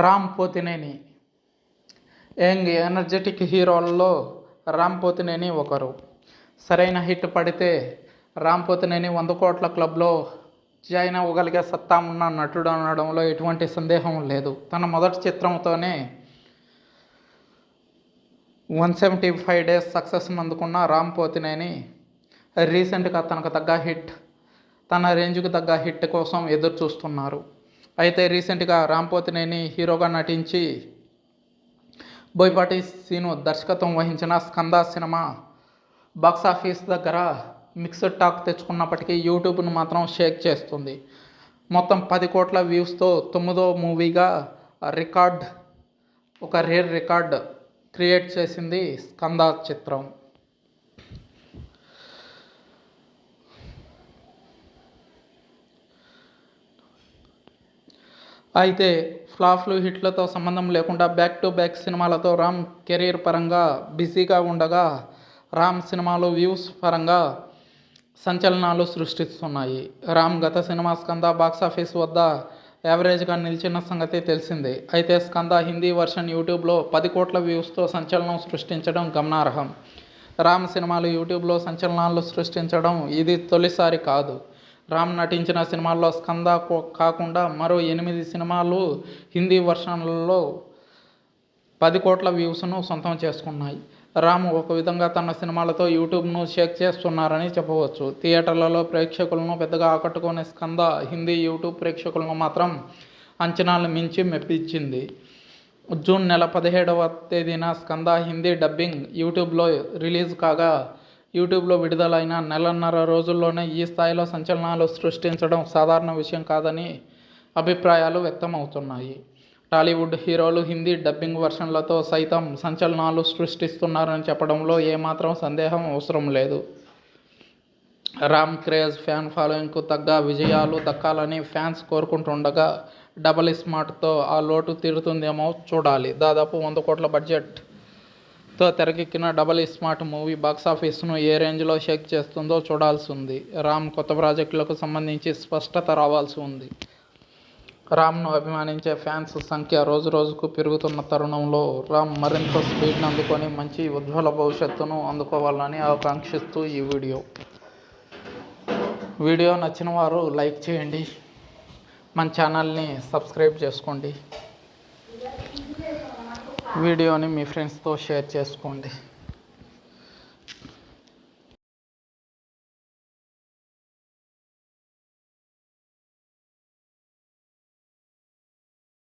Ram Pothineni. Young energetic హీరోలలో రామ్ పోతినేని ఒకరు. సరైన హిట్ పడితే రామ్ పోతినేని వంద కోట్ల క్లబ్లో జాయిన్ అవ్వగలిగే సత్తా ఉన్న నటుడు అనడంలో ఎటువంటి సందేహం లేదు. తన మొదటి చిత్రంతోనే one seventy five days success అందుకున్న రామ్ పోతినేని రీసెంట్గా తనకు తగ్గ హిట్ తన రేంజ్కు తగ్గ హిట్ కోసం ఎదురు చూస్తున్నారు అయితే రీసెంట్గా రామ్ పోతినేని హీరోగా నటించి బోయపాటి సీను దర్శకత్వం వహించిన స్కంద సినిమా బాక్సాఫీస్ దగ్గర మిక్స్డ్ టాక్ తెచ్చుకున్నప్పటికీ యూట్యూబ్ను మాత్రం షేక్ చేస్తుంది. మొత్తం పది కోట్ల వ్యూస్తో తొమ్మిదో మూవీగా రికార్డ్ ఒక రేర్ రికార్డ్ క్రియేట్ చేసింది స్కంద చిత్రం. అయితే ఫ్లాప్లు హిట్లతో సంబంధం లేకుండా బ్యాక్ టు బ్యాక్ సినిమాలతో రామ్ కెరీర్ పరంగా బిజీగా ఉండగా రామ్ సినిమాలు వ్యూస్ పరంగా సంచలనాలు సృష్టిస్తున్నాయి. రామ్ గత సినిమా స్కంద బాక్సాఫీస్ వద్ద యావరేజ్గా నిలిచిన సంగతి తెలిసిందే. అయితే స్కంద హిందీ వర్షన్ యూట్యూబ్లో పది కోట్ల వ్యూస్తో సంచలనం సృష్టించడం గమనార్హం. రామ్ సినిమాలు యూట్యూబ్లో సంచలనాలు సృష్టించడం ఇది తొలిసారి కాదు. రామ్ నటించిన సినిమాల్లో స్కంద కాకుండా మరో ఎనిమిది సినిమాలు హిందీ వర్షన్లలో పది కోట్ల వ్యూస్ను సొంతం చేసుకున్నాయి. రామ్ ఒక విధంగా తన సినిమాలతో యూట్యూబ్ను షేక్ చేస్తున్నారని చెప్పవచ్చు. థియేటర్లలో ప్రేక్షకులను పెద్దగా ఆకట్టుకునే స్కంద హిందీ యూట్యూబ్ ప్రేక్షకులను మాత్రం అంచనాలు మించి మెప్పించింది. జూన్ నెల పదిహేడవ తేదీన స్కంద హిందీ డబ్బింగ్ యూట్యూబ్లో రిలీజ్ కాగా యూట్యూబ్లో విడుదలైన నెలన్నర రోజుల్లోనే ఈ స్థాయిలో సంచలనాలు సృష్టించడం సాధారణ విషయం కాదని అభిప్రాయాలు వ్యక్తమవుతున్నాయి. టాలీవుడ్ హీరోలు హిందీ డబ్బింగ్ వర్షన్లతో సైతం సంచలనాలు సృష్టిస్తున్నారని చెప్పడంలో ఏమాత్రం సందేహం అవసరం లేదు. రామ్ క్రేజ్ ఫ్యాన్ ఫాలోయింగ్కు తగ్గ విజయాలు దక్కాలని ఫ్యాన్స్ కోరుకుంటుండగా డబల్ స్మార్ట్తో ఆ లోటు తీరుతుందేమో చూడాలి. దాదాపు వంద కోట్ల బడ్జెట్ తో తెరకెక్కిన డబల్ స్మార్ట్ మూవీ బాక్సాఫీస్ను ఏ రేంజ్లో షేక్ చేస్తుందో చూడాల్సి ఉంది. రామ్ కొత్త ప్రాజెక్టులకు సంబంధించి స్పష్టత రావాల్సి ఉంది. రామ్ను అభిమానించే ఫ్యాన్స్ సంఖ్య రోజు రోజుకు పెరుగుతున్న తరుణంలో రామ్ మరింత స్పీడ్ని అందుకొని మంచి ఉజ్వల భవిష్యత్తును అందుకోవాలని ఆకాంక్షిస్తూ ఈ వీడియో. వీడియో నచ్చిన వారు లైక్ చేయండి. మన ఛానల్ని సబ్స్క్రైబ్ చేసుకోండి. వీడియోని మీ ఫ్రెండ్స్తో షేర్ చేసుకోండి.